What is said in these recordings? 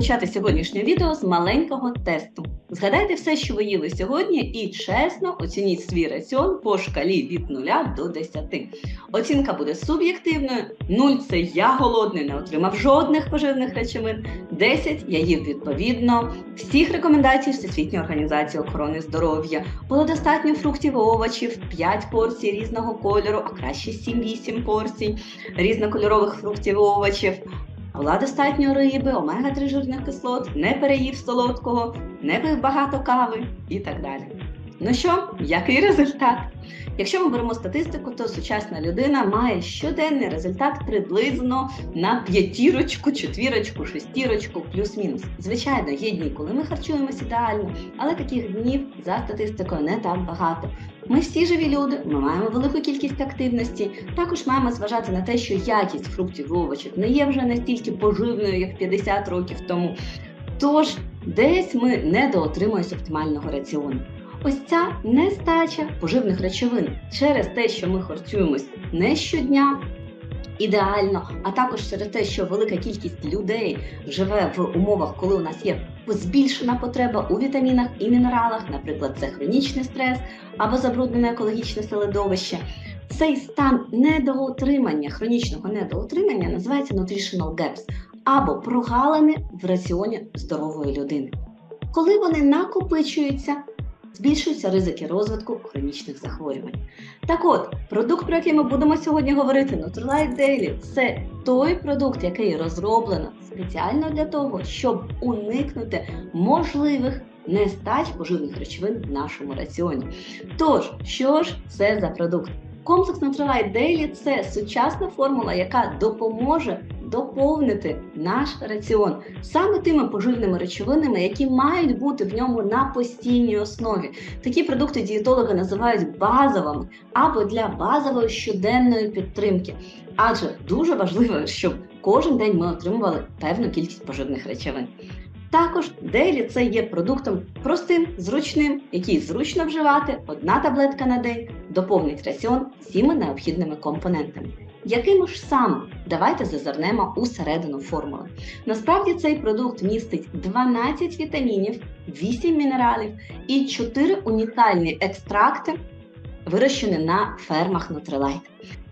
почати сьогоднішнє відео з маленького тесту. Згадайте все, що ви їли сьогодні, і чесно оцініть свій раціон по шкалі від 0 до 10. Оцінка буде суб'єктивною. 0 – це я голодний, не отримав жодних поживних речовин. 10 я їв відповідно всіх рекомендацій Всесвітньої організації охорони здоров'я. Було достатньо фруктів і овочів, 5 порцій різного кольору, а краще 7-8 порцій різнокольорових фруктів і овочів. Була достатньо риби, омега-3 жирних кислот, не переїв солодкого, не пив багато кави і так далі. Ну що, який результат? Якщо ми беремо статистику, то сучасна людина має щоденний результат приблизно на п'ятірочку, четвірочку, шестірочку, плюс-мінус. Звичайно, є дні, коли ми харчуємося ідеально, але таких днів за статистикою не так багато. Ми всі живі люди, ми маємо велику кількість активності. Також маємо зважати на те, що якість фруктів і овочів не є вже настільки поживною, як 50 років тому. Тож десь ми недоотримуємося оптимального раціону. Ось ця нестача поживних речовин через те, що ми харчуємось не щодня. Ідеально, а також через те, що велика кількість людей живе в умовах, коли у нас є збільшена потреба у вітамінах і мінералах, наприклад, це хронічний стрес або забруднене екологічне середовище. Цей стан недоотримання, хронічного недоотримання називається nutritional gaps або прогалини в раціоні здорової людини. Коли вони накопичуються, збільшуються ризики розвитку хронічних захворювань. Так от, продукт, про який ми будемо сьогодні говорити, Nutrilite Daily, це той продукт, який розроблено спеціально для того, щоб уникнути можливих нестач поживних речовин в нашому раціоні. Тож, що ж це за продукт? Комплекс Nutrilite Daily – це сучасна формула, яка допоможе доповнити наш раціон саме тими поживними речовинами, які мають бути в ньому на постійній основі. Такі продукти дієтологи називають базовими або для базової щоденної підтримки. Адже дуже важливо, щоб кожен день ми отримували певну кількість поживних речовин. Також Дейлі це є продуктом простим, зручним, який зручно вживати, одна таблетка на день, доповнить раціон всіма необхідними компонентами. Яким ж саме? Давайте зазирнемо у середину формули. Насправді цей продукт містить 12 вітамінів, 8 мінералів і 4 унікальні екстракти, вирощені на фермах Nutrilite.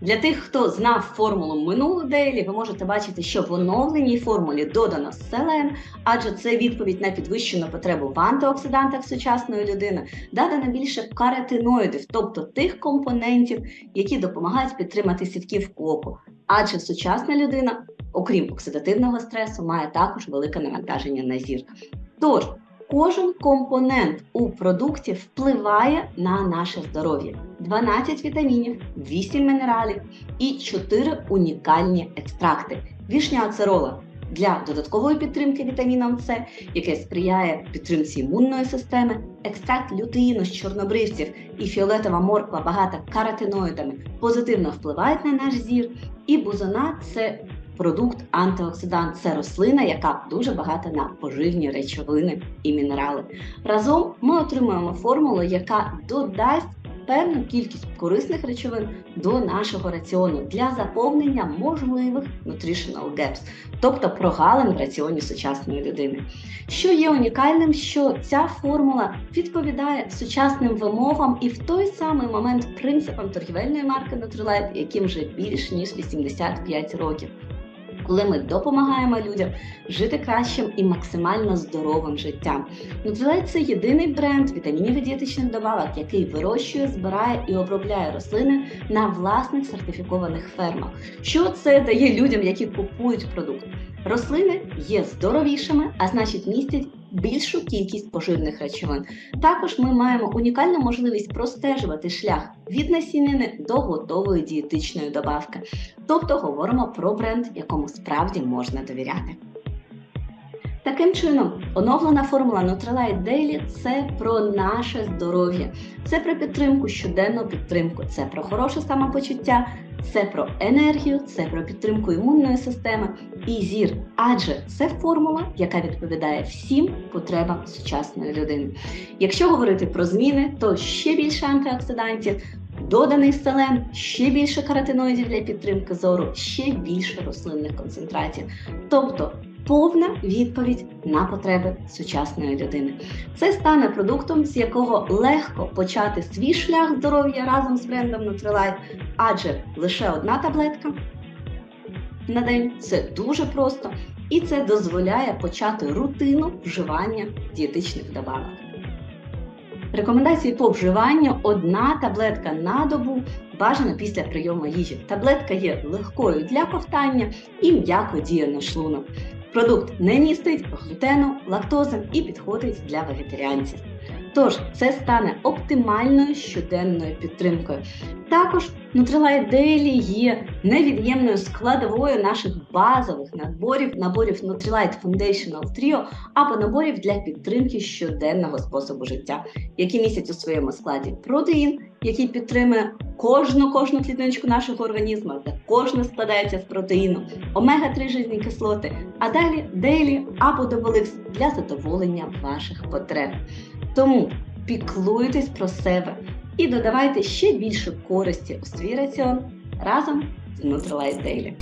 Для тих, хто знав формулу минулу Дейлі, ви можете бачити, що в оновленій формулі додано селен, адже це відповідь на підвищену потребу в антиоксидантах сучасної людини, додано більше каротиноїдів, тобто тих компонентів, які допомагають підтримати сітків оку. Адже сучасна людина, окрім оксидативного стресу, має також велике навантаження на зір. Тож, Кожен компонент у продукті впливає на наше здоров'я: 12 вітамінів, 8 мінералів і 4 унікальні екстракти. Вішня ацерола для додаткової підтримки вітаміном С, яке сприяє підтримці імунної системи, екстракт лютеїну з чорнобривців і фіолетова морква багата каротиноїдами позитивно впливають на наш зір, і бузона це продукт антиоксидант це рослина, яка дуже багата на поживні речовини і мінерали. Разом ми отримуємо формулу, яка додасть певну кількість корисних речовин до нашого раціону для заповнення можливих nutritional gaps, тобто прогалин в раціоні сучасної людини. Що є унікальним, що ця формула відповідає сучасним вимогам і в той самий момент принципам торгівельної марки Nutrilite, яким вже більш ніж 85 років коли ми допомагаємо людям жити кращим і максимально здоровим життям. Нутрилайт це єдиний бренд вітамінів і дієтичних добавок, який вирощує, збирає і обробляє рослини на власних сертифікованих фермах. Що це дає людям, які купують продукт? Рослини є здоровішими, а значить містять більшу кількість поживних речовин. Також ми маємо унікальну можливість простежувати шлях від насінини до готової дієтичної добавки. Тобто говоримо про бренд, якому справді можна довіряти. Таким чином, оновлена формула Nutrilite Daily – це про наше здоров'я, це про підтримку, щоденну підтримку, це про хороше самопочуття, це про енергію, це про підтримку імунної системи і зір. Адже це формула, яка відповідає всім потребам сучасної людини. Якщо говорити про зміни, то ще більше антиоксидантів. Доданий селен, ще більше каротиноїдів для підтримки зору, ще більше рослинних концентрацій. Тобто повна відповідь на потреби сучасної людини. Це стане продуктом, з якого легко почати свій шлях здоров'я разом з брендом Nutrilite, адже лише одна таблетка на день це дуже просто, і це дозволяє почати рутину вживання дієтичних добавок. Рекомендації по вживанню одна таблетка на добу бажано після прийому їжі. Таблетка є легкою для ковтання і м'яко діє на шлунок. Продукт не містить глютену, лактози і підходить для вегетаріанців. Тож це стане оптимальною щоденною підтримкою. Також Nutrilite Daily є невід'ємною складовою наших базових наборів, наборів Nutrilite Foundational Trio або наборів для підтримки щоденного способу життя, які містять у своєму складі протеїн, який підтримує кожну кожну клітиночку нашого організму, де кожна складається з протеїну, омега-3 жирні кислоти, а далі делі або Доболикс для задоволення ваших потреб. Тому піклуйтесь про себе і додавайте ще більше користі у свій раціон разом з Nutrilite Daily.